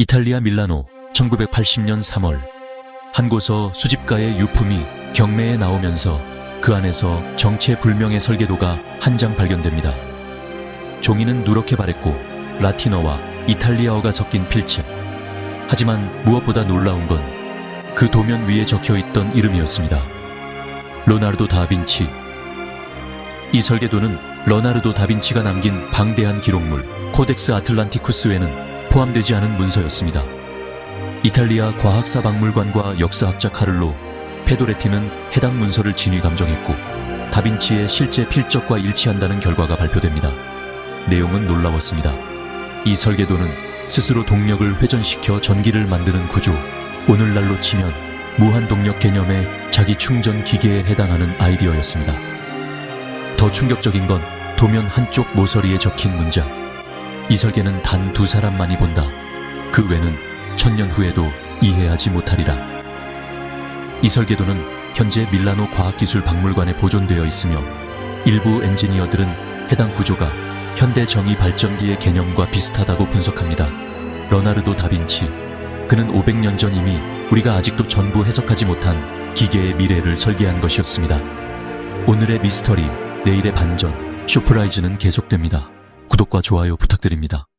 이탈리아 밀라노 1980년 3월 한 고서 수집가의 유품이 경매에 나오면서 그 안에서 정체불명의 설계도가 한 장 발견됩니다. 종이는 누렇게 바랬고 라틴어와 이탈리아어가 섞인 필체. 하지만 무엇보다 놀라운 건 그 도면 위에 적혀 있던 이름이었습니다. 로나르도 다빈치. 이 설계도는 러나르도 다빈치가 남긴 방대한 기록물 코덱스 아틀란티쿠스에는 포함되지 않은 문서였습니다. 이탈리아 과학사 박물관과 역사학자 카를로 페도레티는 해당 문서를 진위 감정했고 다빈치의 실제 필적과 일치한다는 결과가 발표됩니다. 내용은 놀라웠습니다. 이 설계도는 스스로 동력을 회전시켜 전기를 만드는 구조, 오늘날로 치면 무한 동력 개념의 자기 충전 기계에 해당하는 아이디어였습니다. 더 충격적인 건 도면 한쪽 모서리에 적힌 문장. 이 설계는 단 두 사람만이 본다. 그 외는 천년 후에도 이해하지 못하리라. 이 설계도는 현재 밀라노 과학기술 박물관에 보존되어 있으며 일부 엔지니어들은 해당 구조가 현대 정의 발전기의 개념과 비슷하다고 분석합니다. 러나르도 다빈치. 그는 500년 전 이미 우리가 아직도 전부 해석하지 못한 기계의 미래를 설계한 것이었습니다. 오늘의 미스터리, 내일의 반전, 쇼프라이즈는 계속됩니다. 구독과 좋아요 부탁드립니다.